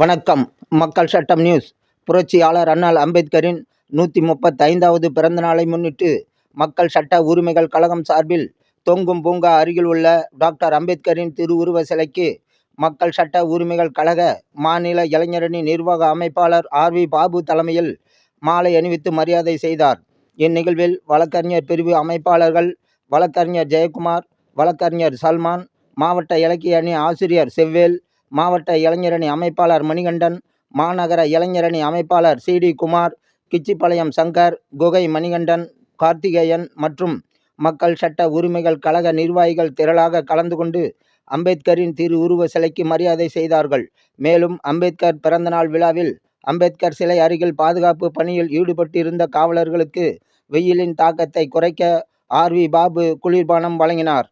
வணக்கம். மக்கள் சட்டம் நியூஸ். புரட்சியாளர் அண்ணல் அம்பேத்கரின் நூற்றி முப்பத்தைந்தாவது பிறந்த நாளை முன்னிட்டு மக்கள் சட்ட உரிமைகள் கழகம் சார்பில் தொங்கும் பூங்கா அருகில் உள்ள டாக்டர் அம்பேத்கரின் திருவுருவ சிலைக்கு மக்கள் சட்ட உரிமைகள் கழக மாநில இளைஞரணி நிர்வாக அமைப்பாளர் ஆர் வி பாபு தலைமையில் மாலை அணிவித்து மரியாதை செய்தார். இந்நிகழ்வில் வழக்கறிஞர் பிரிவு அமைப்பாளர்கள் வழக்கறிஞர் ஜெயக்குமார் வழக்கறிஞர் சல்மான் மாவட்ட இலக்கிய அணி ஆசிரியர் செவ்வேல் மாவட்ட இளைஞரணி அமைப்பாளர் மணிகண்டன் மாநகர இளைஞரணி அமைப்பாளர் சி. டி. குமார் கிச்சிப்பாளையம் சங்கர் குகை மணிகண்டன் கார்த்திகேயன் மற்றும் மக்கள் சட்ட உரிமைகள் கழக நிர்வாகிகள் திரளாக கலந்து கொண்டு அம்பேத்கரின் திருவுருவ சிலைக்கு மரியாதை செய்தார்கள். மேலும் அம்பேத்கர் பிறந்தநாள் விழாவில் அம்பேத்கர் சிலை அருகில் பாதுகாப்பு பணியில் ஈடுபட்டிருந்த காவலர்களுக்கு வெயிலின் தாக்கத்தை குறைக்க ஆர். வி. பாபு குளிர்பானம் வழங்கினார்.